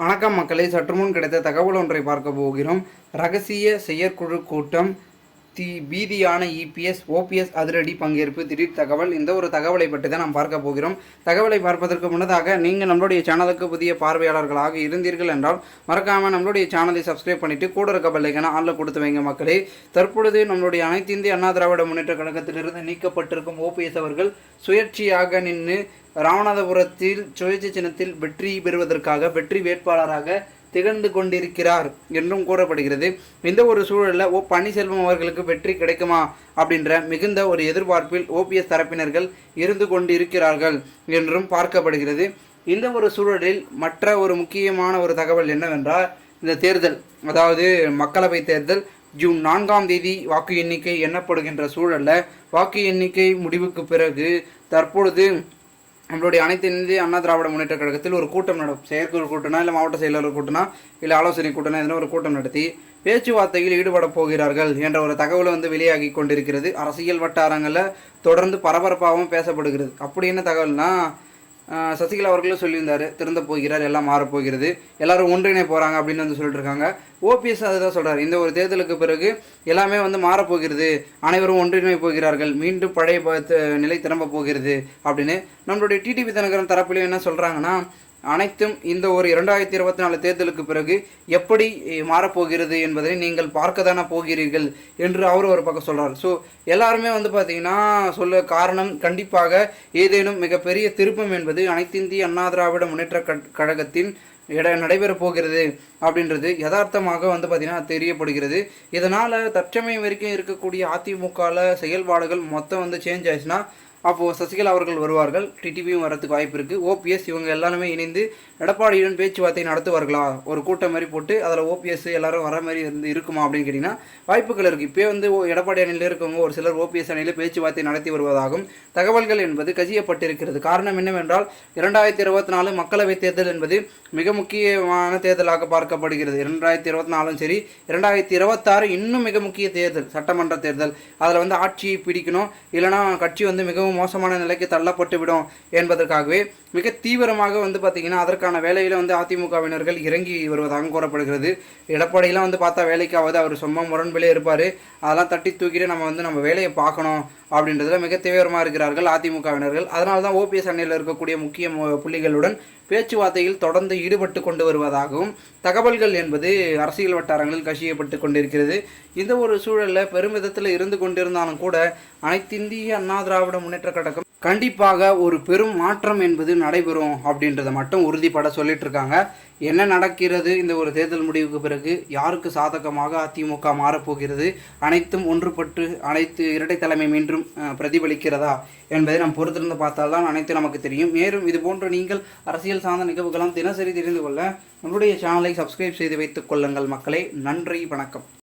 வணக்கம் மக்களை. சற்றுமுன் கிடைத்த தகவல் ஒன்றை பார்க்க போகிறோம். ரகசிய செயற்குழு கூட்டம் தி பீதியான இபிஎஸ் ஓபிஎஸ் அதிரடி பங்கேற்பு. திடீர் தகவல். இந்த ஒரு தகவலை பற்றி தான் நாம் பார்க்க போகிறோம். தகவலை பார்ப்பதற்கு முன்னதாக நீங்கள் நம்மளுடைய சேனலுக்கு புதிய பார்வையாளர்களாக இருந்தீர்கள் என்றால் மறக்காமல் நம்மளுடைய சேனலை சப்ஸ்கிரைப் பண்ணிவிட்டு கூட இருக்க பல்லைக்கான ஆளில் கொடுத்து வைங்க மக்களே. தற்பொழுது நம்மளுடைய அனைத்து இந்திய அண்ணா திராவிட முன்னேற்ற கழகத்திலிருந்து நீக்கப்பட்டிருக்கும் ஓபிஎஸ் அவர்கள் சுயேட்சையாக நின்று ராமநாதபுரத்தில் சுயேட்சை சின்னத்தில் வெற்றி பெறுவதற்காக வெற்றி வேட்பாளராக திகழ்ந்து கொண்டிருக்கிறார் என்றும் கூறப்படுகிறது. இந்த ஒரு சூழலில் ஓ பன்னீர்செல்வம் அவர்களுக்கு வெற்றி கிடைக்குமா? அப்படின்ற மிகுந்த ஒரு எதிர்பார்ப்பில் ஓபிஎஸ் தரப்பினர்கள் இருந்து கொண்டிருக்கிறார்கள் என்றும் பார்க்கப்படுகிறது. இந்த ஒரு சூழலில் மற்ற ஒரு முக்கியமான ஒரு தகவல் என்னவென்றால் இந்த தேர்தல் அதாவது மக்களவை தேர்தல் ஜூன் நான்காம் தேதி வாக்கு எண்ணிக்கை எண்ணப்படுகின்ற சூழலில் வாக்கு எண்ணிக்கை முடிவுக்கு பிறகு தற்பொழுது நம்மளுடைய அனைத்து இந்திய அண்ணா திராவிட முன்னேற்ற கழகத்தில் ஒரு கூட்டம் நடக்கும் செயற்குழு கூட்டம்னா இல்லை மாவட்ட செயலாளர் கூட்டம்னா இல்லை ஆலோசனை கூட்டம்னா எதனா ஒரு கூட்டம் நடத்தி பேச்சுவார்த்தையில் ஈடுபட போகிறார்கள் என்ற ஒரு தகவலை வந்து வெளியாகி கொண்டிருக்கிறது. அரசியல் வட்டாரங்களில் தொடர்ந்து பரபரப்பாகவும் பேசப்படுகிறது. அப்படி என்ன தகவல்னால் சசிகலா அவர்களும் சொல்லியிருந்தார் திறந்த போகிறார் எல்லாம் மாறப்போகிறது எல்லாரும் ஒன்றிணை போகிறாங்க அப்படின்னு வந்து சொல்லிட்டு இருக்காங்க ஓபிஎஸ் அதுதான் சொல்கிறார் இந்த ஒரு தேர்தலுக்கு பிறகு எல்லாமே வந்து மாறப்போகிறது அனைவரும் ஒன்றிணை போகிறார்கள் மீண்டும் பழைய நிலை திரும்ப போகிறது அப்படின்னு நம்மளுடைய டிடிபி தினகரன் தரப்புலையும் என்ன சொல்கிறாங்கன்னா அனைத்தும் இந்த ஒரு இரண்டாயிரத்தி இருபத்தி நாலு தேர்தலுக்கு பிறகு எப்படி மாறப்போகிறது என்பதை நீங்கள் பார்க்க தானே போகிறீர்கள் என்று அவர் ஒரு பக்கம் சொல்கிறார் ஸோ எல்லாருமே வந்து பார்த்தீங்கன்னா சொல்ல காரணம் கண்டிப்பாக ஏதேனும் மிகப்பெரிய திருப்பம் என்பது அனைத்திந்திய அண்ணா திராவிட முன்னேற்ற கழகத்தின் இட நடைபெறப் போகிறது. அப்படின்றது யதார்த்தமாக வந்து பார்த்திங்கன்னா தெரியப்படுகிறது. இதனால் தற்சமயம் வரைக்கும் இருக்கக்கூடிய அதிமுகவில் செயல்பாடுகள் மொத்தம் வந்து சேஞ்ச் ஆயிடுச்சுன்னா அப்போது சசிகலா அவர்கள் வருவார்கள். டிடிபியும் வரதுக்கு வாய்ப்பு இருக்குது ஓபிஎஸ் இவங்க எல்லாருமே இணைந்து எடப்பாடியுடன் பேச்சுவார்த்தை நடத்துவார்களா? ஒரு கூட்டம் மாதிரி போட்டு அதில் ஓபிஎஸ் எல்லாரும் வர மாதிரி இருந்து இருக்குமா அப்படின்னு கேட்டிங்கன்னா வாய்ப்புகள் இருக்குது இப்போ வந்து ஓ- எடப்பாடி அணியில் இருக்கவங்க ஒரு சிலர் ஓபிஎஸ் அணியில் பேச்சுவார்த்தை நடத்தி வருவதாகவும் தகவல்கள் என்பது கசியப்பட்டிருக்கிறது. காரணம் என்னவென்றால் இரண்டாயிரத்தி இருபத்தி நாலு மக்களவைத் தேர்தல் என்பது மிக முக்கியமான தேர்தலாக எதிர்பார்க்கப்படுகிறது இரண்டாயிரத்தி இருபத்தி நாலும் சரி இரண்டாயிரத்தி இருபத்தாறு இன்னும் மிக முக்கிய தேர்தல் சட்டமன்ற தேர்தல். அதில் வந்து ஆட்சியை பிடிக்கணும். இல்லைனா கட்சி வந்து மிகவும் மோசமான நிலைக்கு தள்ளப்பட்டு விடும் என்பதற்காகவே மிக தீவிரமாக வந்து பார்த்திங்கன்னா அதற்கான வேலையில் வந்து அதிமுகவினர்கள் இறங்கி வருவதாக கூறப்படுகிறது. எடப்பாடியெல்லாம் வந்து பார்த்தா வேலைக்காவது அவர் சும்மா முரண்பிலே இருப்பார். அதெல்லாம் தட்டி தூக்கிட்டு நம்ம வந்து நம்ம வேலையை பார்க்கணும் அப்படின்றதுல மிக தீவிரமாக இருக்கிறார்கள் அதிமுகவினர்கள். அதனால தான் ஓபிஎஸ் அணியில் இருக்கக்கூடிய முக்கிய புள்ளிகளுடன் பேச்சுவார்த்தையில் தொடர்ந்து ஈடுபட்டு கொண்டு வருவதாகவும் தகவல்கள் என்பது அரசியல் வட்டாரங்களில் கசியப்பட்டு கொண்டிருக்கிறது. இந்த ஒரு சூழலில் பெருமிதத்தில் இருந்து கொண்டிருந்தாலும் கூட அனைத்திந்திய அண்ணா திராவிட முன்னேற்ற கழகம் கண்டிப்பாக ஒரு பெரும் மாற்றம் என்பது நடைபெறும் அப்படின்றத மட்டும் உறுதிப்பட சொல்லிட்டு இருக்காங்க என்ன நடக்கிறது இந்த ஒரு தேர்தல் முடிவுக்கு பிறகு? யாருக்கு சாதகமாக அதிமுக மாறப்போகிறது? அனைத்தும் ஒன்றுபட்டு அனைத்து இரட்டை தலைமை மீண்டும் பிரதிபலிக்கிறதா என்பதை நாம் பொறுத்திருந்து பார்த்தால்தான் அனைத்து நமக்கு தெரியும். மேலும் இது போன்ற நீங்கள் அரசியல் சார்ந்த நிகழ்வுகளாம் தினசரி தெரிந்து கொள்ள நம்முடைய சேனலை சப்ஸ்கிரைப் செய்து வைத்துக் கொள்ளுங்கள் மக்களை. நன்றி வணக்கம்.